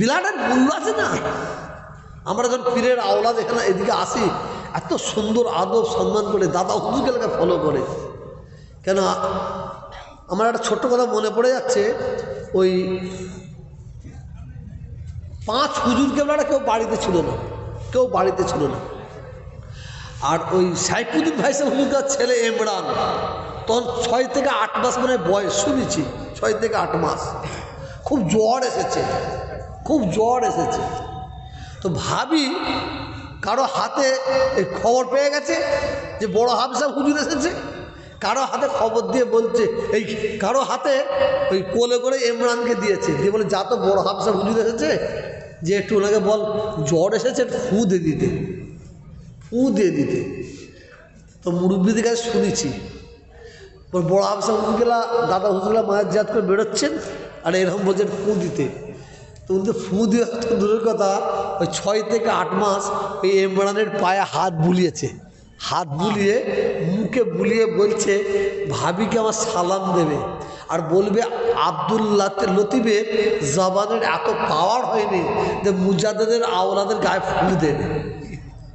বিলাটের মূল্য আছে না? আমরা যখন পীরের আওলাদ এখানে এদিকে আসি, এত সুন্দর আদব সম্মান করে দাদা হুজুর কেবলাকে ফলো করে। কেন, আমার একটা ছোট্ট কথা মনে পড়ে যাচ্ছে, ওই পাঁচ হুজুর কেবলাটা কেউ বাড়িতে ছিল না, কেউ বাড়িতে ছিল না। আর ওই সাইফুদ্দিন ভাইসা হুজুরকার ছেলে ইমরান, তখন ছয় থেকে আট মাস মানে বয়স, শুনেছি, ছয় থেকে আট মাস। খুব জ্বর এসেছে, খুব জ্বর এসেছে। তো ভাবি, কারও হাতে এই খবর পেয়ে গেছে যে বড় হাফসা হুজুর এসেছে? কারও হাতে খবর দিয়ে বলছে, এই কারও হাতে ওই কোলে করে ইমরানকে দিয়েছে। দিয়ে বলে, যা তো বড় হাফসা হুজুর এসেছে, যে একটু ওনাকে বল, জ্বর এসেছে ফু দিয়ে দিতে, ফু দিয়ে দিতে। তো মুরব্বীদের কাছে শুনেছি বড় হাফসা হুজুরগুলা দাদা হুজুরগুলা মায়ের জাত করে বেরোচ্ছেন? আর এরকম বলছেন ফু দিতে। তো উনি ফু দিয়ে তো দূরের কথা ওই ছয় থেকে আট মাস ওই ইমরানের পায়ে হাত বুলিয়েছে। হাত বুলিয়ে মুখে বুলিয়ে বলছে ভাবিকে আমার সালাম দেবে। আর বলবে আবদুল্লাহ লতিবের জবানের এত পাওয়ার হয়নি যে মুজাদের আওলাদের গায়ে ফুল দেবে।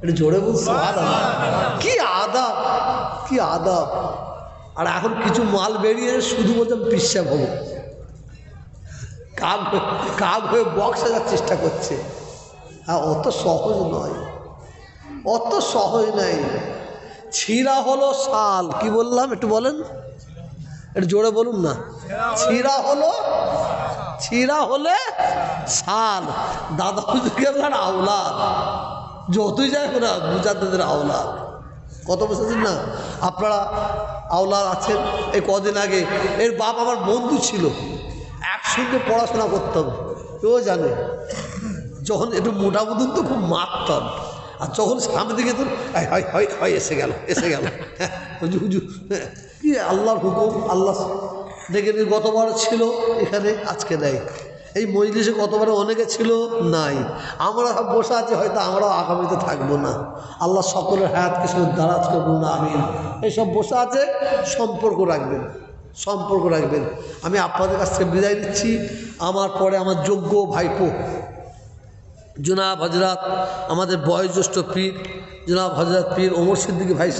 এটা জোরে বলছে কি আদাব কি আদাব। আর এখন কিছু মাল বেরিয়ে শুধু বলতাম পিসাব হব। কাক কাক হয়ে বক্স সাজার চেষ্টা করছে। হ্যাঁ অত সহজ নয়। অত সহজ নয় ছিঁড়া হলো শাল কি বললাম একটু বলেন? একটু জোরে বলুন না। ছিঁড়া হলো, ছিঁড়া হলে শাল দাদা হুজুরকে আপনার আওলাদ। যতই যায় ওরা বুঝাতে আওলাদ। কত বসেছেন না? আপনারা আওলাদ আছেন। এই কদিন আগে এর বাপ আমার বন্ধু ছিল। একসঙ্গে পড়াশোনা করতাম কেউ জানে। যখন একটু মোটা মতন তো খুব মারতাম আর যখন সামনে দিকে তো হয় হয় হয়, এসে গেল এসে গেল। হুজু হুজু কি আল্লাহর হুকুম, আল্লাহ দেখে গতবার ছিল এখানে, আজকে নেই। এই মজলিসে গতবার অনেকে ছিল? নাই। আমরা সব বসে আছি, হয়তো আমরাও আগামীতে থাকব না। আল্লাহ সকলের হায়াতকে শুধু দারাজ করব না আমি এইসব বসে আছে, সম্পর্ক রাখবেন। সম্পর্ক রাখবেন। আমি আপনাদের কাছ থেকে বিদায় নিচ্ছি। আমার পরে আমার যোগ্য ভাইপো, জুনাব হজরত আমাদের বয়োজ্যেষ্ঠ পীর, জুনাব হজরত পীর ওমর সিদ্দিকী ভাই